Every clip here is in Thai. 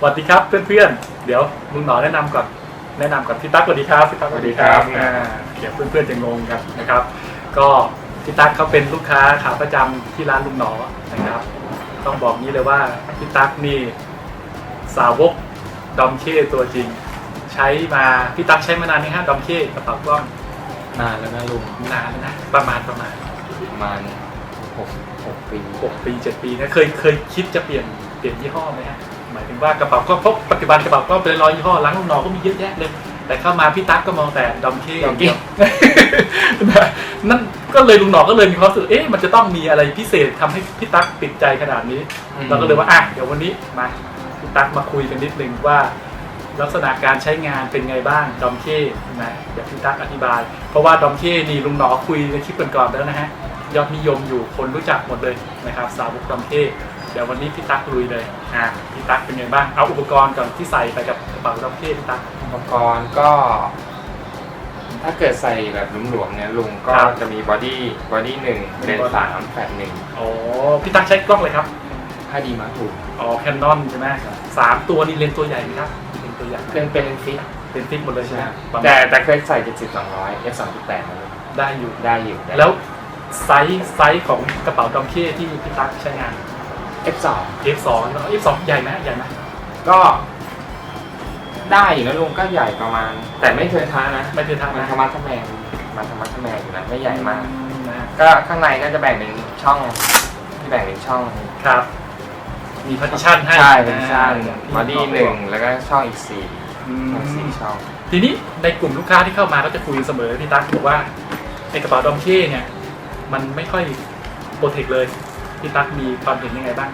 สวัสดีครับเพื่อนๆ เดี๋ยวลุงหนอแนะนำก่อนแนะนำก่อนพี่ตั๊กสวัสดีครับพี่ตั๊กสวัสดีครับ อ่าเดี๋ยวเพื่อนๆจะงงกันนะครับ ก็พี่ตั๊กเขาเป็นลูกค้าขาประจำที่ร้านลุงหนอนะครับ ต้องบอกนี้เลยว่าพี่ตั๊กนี่สาวกดอมเคตัวจริง ใช้มาพี่ตั๊กใช้มานานนี่ฮะดอมเคกระเป๋ากล้องนานแล้วนะลุงนานแล้วนะประมาณประมาณประมาณหกหกปีหกปีเจ็ดปีนะเคยเคยคิดจะเปลี่ยนเปลี่ยนยี่ห้อไหมฮะห มายถึงว่ากระเป๋าก็เพราะปัจจุบันกระเป๋าก็เป็นร้อยยี่ห้อร้านลูกน้องก็มีเยอะแยะเลย แต่เข้ามาพี่ตั๊กก็มองแต่ดอมเคอย่างเดียวนะนั่นก็เลยลุงหนอก็เลยมีความรู้สึกเอ๊ะมันจะต้องมีอะไรพิเศษทำให้พี่ตั๊กติดใจขนาดนี้ เราก็เลยว่าอะเดี๋ยววันนี้มาพี่ตั๊กมาคุยกันนิดนึงว่า ลักษณะการใช้งานเป็นไงบ้างดอมเคนะเดี๋ยวพี่ตั๊กอธิบาย เพราะว่าดอมเคนี่ลุงหนอคุยในคลิปก่อนๆแล้วนะฮะยอดนิยมอยู่คนรู้จักหมดเลยนะครับสาวกดอมเคเดี๋ยววันนี้พี่ตั๊กลุยเลยอะพี่ตั๊กเป็นไงบ้างเอาอุปกรณ์ก่อนที่ใส่ไปกับกระเป๋าดอมเคพี่ตั๊ก อุปกรณ์ก็ ถ้าเกิดใส่แบบหลวมๆเนี่ยลุงก็ครับ จะมีบอดี้บอดี้หนึ่งเลนส์สามแฟลชหนึ่งอ๋อพี่ตั๊กใช้กล้องเลยครับถ้าดีมาถูกอ๋อแคนนอนใช่ไหมสามตัวนี่เลนส์ตัวใหญ่ไหมครับเลนส์ตัวใหญ่เป็นเป็นเลนส์ฟิกเป็นฟิกหมดเลยใช่ไหมประมาณแต่แต่เคยใส่เจ็ดสิบสองร้อย f สองจุดแปดมาเลยได้อยู่ ได้อยู่ได้แล้วไซส์ไซส์ของกระเป๋าดอมเคที่พี่ตั๊กใช้งาน F สอง F2 เนอะ F2 ใหญ่ไหมใหญ่ไหมก็ได้อยู่นะลุงก็ใหญ่ประมาณ แต่ไม่เคยท้านะไม่เคยทำมันนะธรรมะทะแมงมันธรรมะทะแมงอยู่นะไม่ใหญ่มาก นะก็ข้างในก็จะแบ่งเป็นช่องที่แบ่งเป็นช่องครับ มีพาร์ติชันให้ใช่เป็นชั้นอ่าบอดี้หนึ่งแล้วก็ช่องอีกสี่อืช่องสี่มช่อง ทีนี้ในกลุ่มลูกค้าที่เข้ามาก็จะคุยเสมอพี่ตั๊กบอกว่าไอ้กระเป๋าดอมเคเนี่ย มันไม่ค่อยโปรเทคเลย พี่ตั๊กมีความเห็นยังไงบ้าง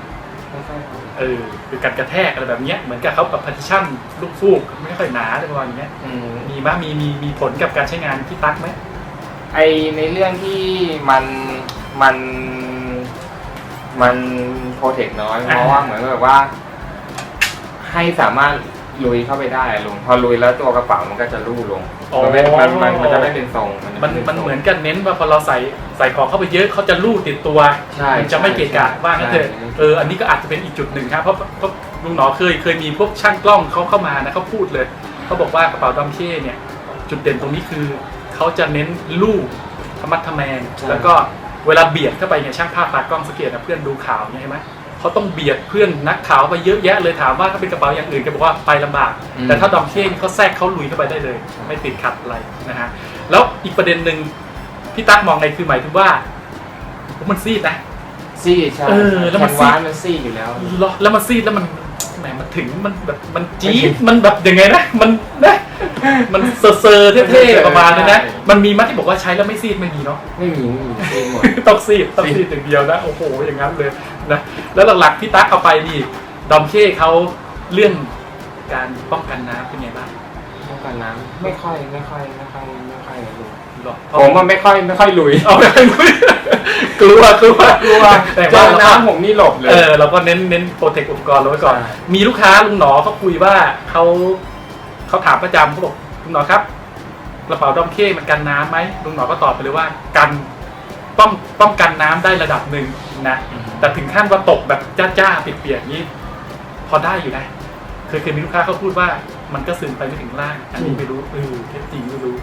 ไม่ค่อยเออคือการกระแทกอะไรแบบเนี้ยเหมือนกับเขากับพาร์ติชันลูกฟูกไม่ค่อยหนาอะไรประมาณเนี้ยอืมมีมั้ยมีมีมีผลกับการใช้งานพี่ตั๊กไหมไอในเรื่องที่มันมันมันโปรเทคน้อยเพราะว่าเหมือนแบบว่า ให้สามารถ ลุยเข้าไปได้อะลุงพอลุยแล้วตัวกระเป๋ามันก็จะลู่ลงมันไม่มันมันมันจะไม่เป็นทรงมันจะไมันเหมือนกันเน้นว่าพอเราใส่ใส่ของเข้าไปเยอะเขาจะลู่ติดตัวใช่มันจะไม่เกะกะว่างั้นเถอะใช่ เอออันนี้ก็อาจจะเป็นอีกจุดหนึ่งครับเพราะเพราะลุงหนอเคยเคยมีพวกช่างกล้องเขาเข้ามานะเขาพูดเลยเขาบอกว่ากระเป๋าดอมเช่เนี่ย จุดเด่นตรงนี้คือเขาจะเน้นลู่ธรรมัดทะแมงแล้วก็เวลาเบียดเข้าไปเนี่ยช่างภาพตากล้องสังเกตนะเพื่อนดูข่าวเนี่ยใช่ไหม เขาต้องเบียดเพื่อนนักข่าวไปเยอะแยะเลยถามว่าถ้าเป็นกระเป๋าอย่างอื่นก็บอกว่าไปลำบาก อืม แต่ถ้าดอมเช่เขาแทรกเขาลุยเข้าไปได้เลย ไม่ติดขัดอะไรนะฮะแล้วอีกประเด็นหนึ่งพี่ตั๊กมองไงคือหมายถึงว่ามันซีดนะ ซี่ใช่เออแล้วมันคนวานมันซี่อยู่แล้วแล้วแล้วมันซีดแล้วมัน แหมมันถึงมันแบบมันจี๊ดมันแบบยังไงนะมันนะมันเซอร์เซอร์เท่ๆประมาณนั้นนะใช่มันมีมั้ยที่บอกว่าใช้แล้วไม่ซีดไม่มีเนาะไม่มีไม่มีซี่หมดต้องซีดต้องซีดอย่างเดียวนะโอ้โหอย่างนั้นเลยนะแล้วหลักๆพี่ตั๊กเอาไปนี่ดอมเคเขาเรื่องการป้องกันน้ำเป็นไงบ้างป้องกันน้ำไม่ค่อยไม่ค่อยไม่ค่อยไม่ค่อยเลยลุงหรอผมมันไม่ค่อยไม่ค่อยลุยเอาไป กลัวกลัวกลัวแต่เจว่าอเราก็น้ำผมนี่หลบเลย เออเราก็เน้นเน้นโปรเทคอุปกรณ์เราไว้ก่อน ใช่ มีลูกค้าลุงหนอเขาคุยว่าเขาเขาถามประจำเขาบอกลุงหนอครับกระเป๋าดอมเคมันกันน้ำไหมลุงหนอก็ตอบไปเลยว่ากันป้องป้องกันน้ำได้ระดับหนึ่งนะ แต่ถึงขั้นว่าตกแบบจ้าๆเปียกๆนี้ พอได้อยู่นะ เคยเคยมีลูกค้าเขาพูดว่ามันก็ซึมไปไม่ถึงล่าง อันนี้ไม่รู้เออเท็จจริงไม่รู้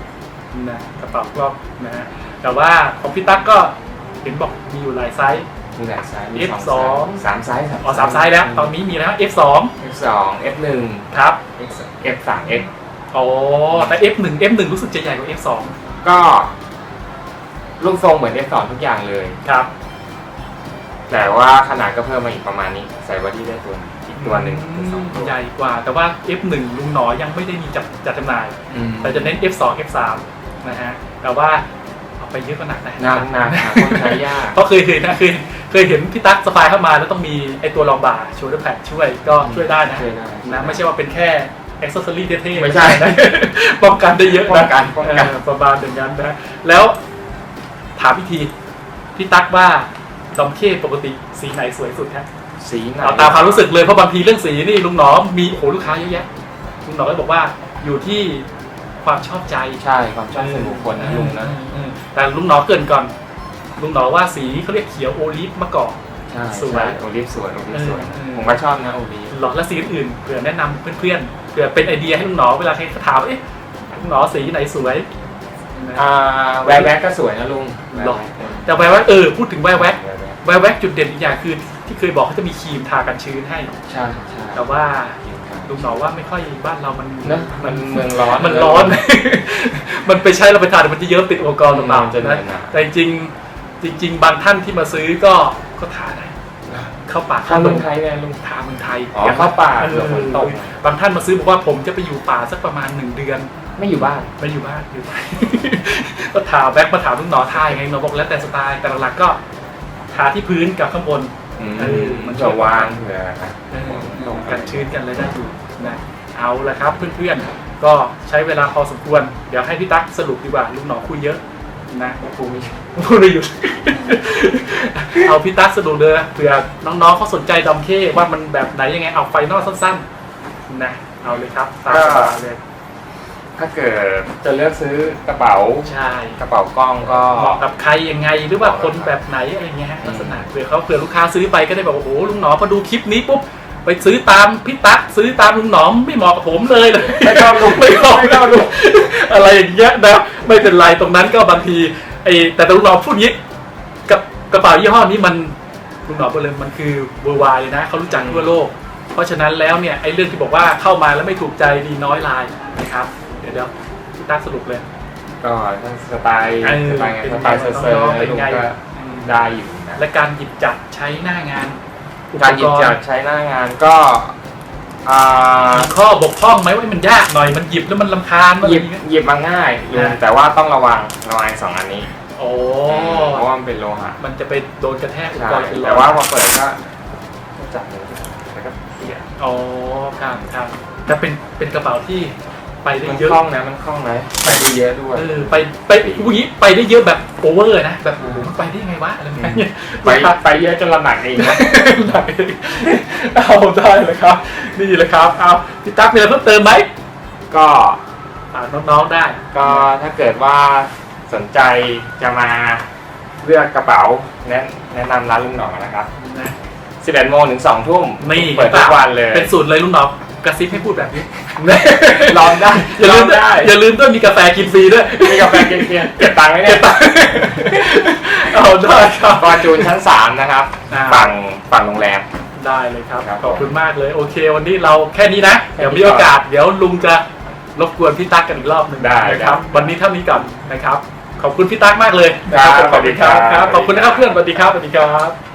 นะกระเป๋ากล้องนะฮะแต่ว่าของพี่ตั๊กก็ เห็นบอกมีอยู่หลายไซส์ มีหลายไซส์มี F2 สองไซส์สามไซส์อ๋อสามไซส์แล้ว ตอนนี้มีแล้ว F2 F สอง F หนึ่งครับ F สาม F อ๋อแต่ F1 F1 รู้สึกจะใหญ่กว่า F2 ก็รูปทรงเหมือน F สองทุกอย่างเลยครับ แต่ว่าขนาดก็เพิ่มมาอีกประมาณนี้ ใส่บอดี้ได้ตัวหนึ่งอีกตัวหนึ่งเป็นสองตัวใหญ่กว่า แต่ว่า F1 ลุงหนอยังไม่ได้มีจัดจัดจำหน่าย อืมแต่จะเน้น F2 F3 นะฮะแต่ว่าเอา ไปเยอะก็หนักนะนานนานหาคนใช้ยากเพราะเคยเคยนะเคยเคยเห็นพี่ตั๊กสปายเข้ามาแล้วต้องมีไอตัวรองบ่าโชว์ด้วยแพดช่วยก็ช่วยได้นะช่วยได้นะไม่ใช่ว่าเป็นแค่อ็อกซ์ซอรี่เท่ๆไม่ใช่นะป้องกันได้เยอะป้องกันป้องกันเประมาณอย่างนั้นนะ แล้วถามพี่ทีพี่ตั๊กว่าดอมเคปกติสีไหนสวยสุดฮะสีไหนเอาตามความรู้สึกเลยเพราะบางทีเรื่องสีนี่ลุงหนอมมีโอ้โหลูกค้าเยอะแยะลุงหนอก็บอกว่าอยู่ที่ความชอบใจใช่ความชอบส่วนบุคคลนะลุงนะอืม แต่ลุงหนอเกรินก่อน ลุงหนอว่าสีเขาเรียกเขียวโอลิฟมะกอกใใช่สวยใช่โอลิฟสวยโอลิฟสวย เออเออผมก็ชอบนะโอลิฟหลอดและสีอื่นๆเผื่อแนะนำเพื่อนๆเผื่อเป็นไอเดียให้ลุงหนอเวลาใครถามว่าเอ๊ะลุงหนอสีไหนสวยนะอ่าแวร์แบ็กก็สวยนะลุงหรอแวร์แต่แววแวกเออพูดถึงแววแวกแบ็คแววแวกจุดเด่นอีกอย่างคือที่เคยบอกเขาจะมีครีมทากันชื้นให้ ใช่ใช่แต่ว่า ลุงหนอว่าไม่ค่อยบ้านเรามันเนอะมันเมืองร้อนมันร้อน มันไปใช้เราไปทานมันจะเยิ้มติดอุปกรณ์ต่างมันจะๆเหนื่นะอยหน่ายแต่จริงๆจริง ๆ บางท่านที่มาซื้อก็ก็ทาได้เข้าป่าถ้าเมืองไทยเนี่ยลุงทาเมืองไทยอ๋อเข้าป่าเอเดี๋ยวฝนตกบางท่านมาซื้อบอกว่าผมจะไปอยู่ป่าสักประมาณหนึ่งเดือน ไม่อยู่บ้านไม่อยู่บ้านอยู่บ้านก็ถามแบ็คมาถามลุงหนอทายังไงหนอบอกแล้วแต่สไตล์แต่หลักๆก็ทาที่พื้นกับข้างบนเออมัมันนช่จะวยวางเผื่อเออ กันชื้นกันอะไรได้อยู่นะเอาละครับเพื่อนๆก็ใช้เวลาพอสมควร เดี๋ยวให้พี่ตั๊กสรุปดีกว่าลุงหนอคุยเยอะนะภูมิพูดไม่หยุดเอาพี่ตั๊กสรุปเลยเผื่อน้องๆเขาสนใจดอมเคว่ามันแบบไหนยังไงเอาไฟนอลสั้นๆนะเอาเลยครับตามสบายเลยถ้าเกิดจะเลือกซื้อกระเป๋าใช่กระเป๋ากล้องก็เหมาะกับใครยังไงหรือว่าคนแบบไหนอะไรเงี้ยฮะอืมลักษณะเผื่อเขาเผื่อลูกค้าซื้อไปก็ได้บอกว่าโอ้โหลุงหนอมพอดูคลิปนี้ปุ๊บ ไปซื้อตามพี่ตั๊กซื้อตามลุงหนอมไม่เหมาะกับผมเลยเลยไม่เข้าลุงไม่เข้าไม่เข้าลุงอะไรอย่างเงี้ยนะไม่เป็นไรตรงนั้นก็บางทีไอ้แต่ลุงหนอมพูดงี้กับกระเป๋ายี่ห้อนี้มันลุงหนอมบอกเลยมันคือเวอร์ไวนะเขารู้จักทั่วโลก เพราะฉะนั้นแล้วเนี่ยไอ้เรื่องที่บอกว่าเข้ามาแล้วไม่ถูกใจดีน้อยลายนะครับ เดี๋ยวเดี๋ยวพี่ตั๊กสรุปเลยก็ทั้งสไตล์เออสไตล์ไงเป็นสไงไตล์เซอร์เซอร์น้องๆเป็นลุงไงก็ได้อยู่นะและการหยิบจับใช้หน้างานอุป การหยิกบรจับณ์ใช้หน้างานก็อ่ามีข้อบกพร่องไหมว่ามันยากหน่อยมันหยิบแล้วมันลำคาญอะไรหยิอบย่างเงี้ยหยิบมาง่ายลุงอ่าแต่ว่าต้องระวังระวังไอ้สองอันนี้โอ้เพราะว่ามันเป็นโลหะมันจะไปโดนกระแทกอุปใช่กรณ์เป็นรอยแต่ว่าพอเปิดก็จับเลยแล้วก็เสียบอ๋อครับครับแต่เป็นเป็นกระเป๋าที่ ไปได้มันเยอะคล่องนะมันคล่องนะไปได้เยอะด้วย เออไปไปพูดงี้ไปได้เยอะแบบโอเวอร์นะแบบโอ้โหมันไปได้ยังไงวะอะไรแบบเนี้ย ไปไปเยอะจนลำหนักเองนะ ไหนเอาได้เลยครับ นี่เลยครับ เอาพี่ตั๊กมีอะไรเพิ่มเติมไหมก็อ่าน้องๆได้ก็ถ้าเกิดว่าสนใจจะมาเลือกกระเป๋าแนะแนะนำร้านลุงหนองนะครับนะ11โมงถึง2ทุ่มนี่เปิดทุกวันเลย เป็นสูตรเลยลุงหนอก กระซิบให้พูดแบบนี้ ลองได้อย่าลลือมงด้วยได้ อย่าลืมด้วยมีกาแฟกินฟรีด้วย มีกาแฟกินเพียนเก็บตังค์ไหมเนี่ยเอาได้ครับฟอร์จูนชั้น3นะครับอ่าฝั่งฝั่งโรงแรม ได้เลยครับครับ ขอบคุณมากเลย โอเค วันนี้เราแค่นี้นะแค่นี้เดี๋ยวมีโอกาส เดี๋ยวลุงจะรบกวนพี่ตั๊กกันอีกรอบหนึ่งได้นะคครัรับบวันนี้เท่านี้ก่อนนะครับ ขอบคุณพี่ตั๊กมากเลยนะคครัรับบขอบคุณครับสวัสดีครับ ขอบคุณนะครับเพื่อนสวัสดีครับสวัสดีครับ